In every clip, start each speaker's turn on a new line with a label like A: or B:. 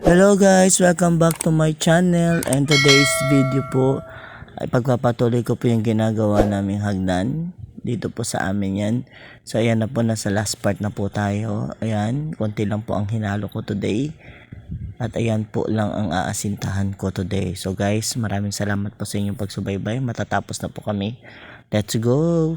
A: Hello guys, welcome back to my channel and today's video po ay pagpapatuloy ko po yung ginagawa naming hagdan dito po sa amin yan. So ayan na po, nasa last part na po tayo. Ayan, konti lang po ang hinalo ko today. At ayan po lang ang aasintahan ko today. So guys, maraming salamat po sa inyong pagsubaybay. Matatapos na po kami. Let's go!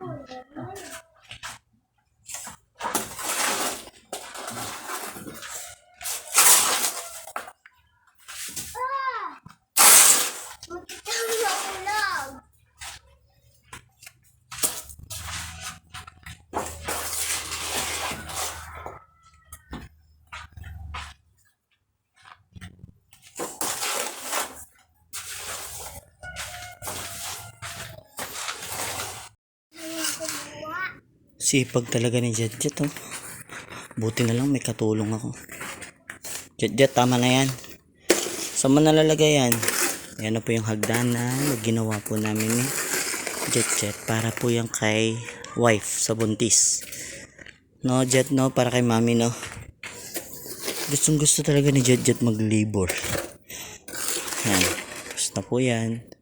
A: Hồi. Sipag talaga ni Jet Jet oh. Buti na lang may katulong ako. Jet Jet, tama na yan. Saan mo nalalagay yan? Yan na po yung hagdan na ginawa po namin ni Jet Jet. Para po yung kay wife sa buntis. No, Jet, no? Para kay mami, no? Gustong gusto talaga ni Jet Jet mag-labor. Yan. Na po yan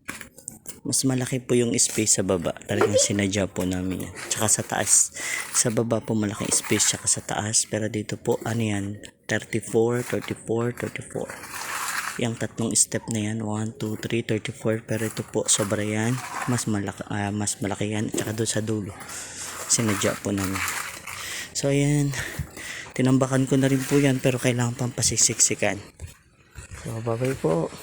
A: mas malaki po yung space sa baba. Talagang sinadya po namin yan. Tsaka sa taas. Sa baba po malaking space tsaka sa taas. Pero dito po, ano yan? 34, 34, 34. Yung tatlong step na yan, 1, 2, 3, 34. Pero ito po, sobra yan. Mas malaki, ah, mas malaki yan. Tsaka doon sa dulo. Sinadya po namin. So, ayan. Tinambakan ko na rin po yan. Pero kailangan pang pasisiksikan. So, bye-bye po.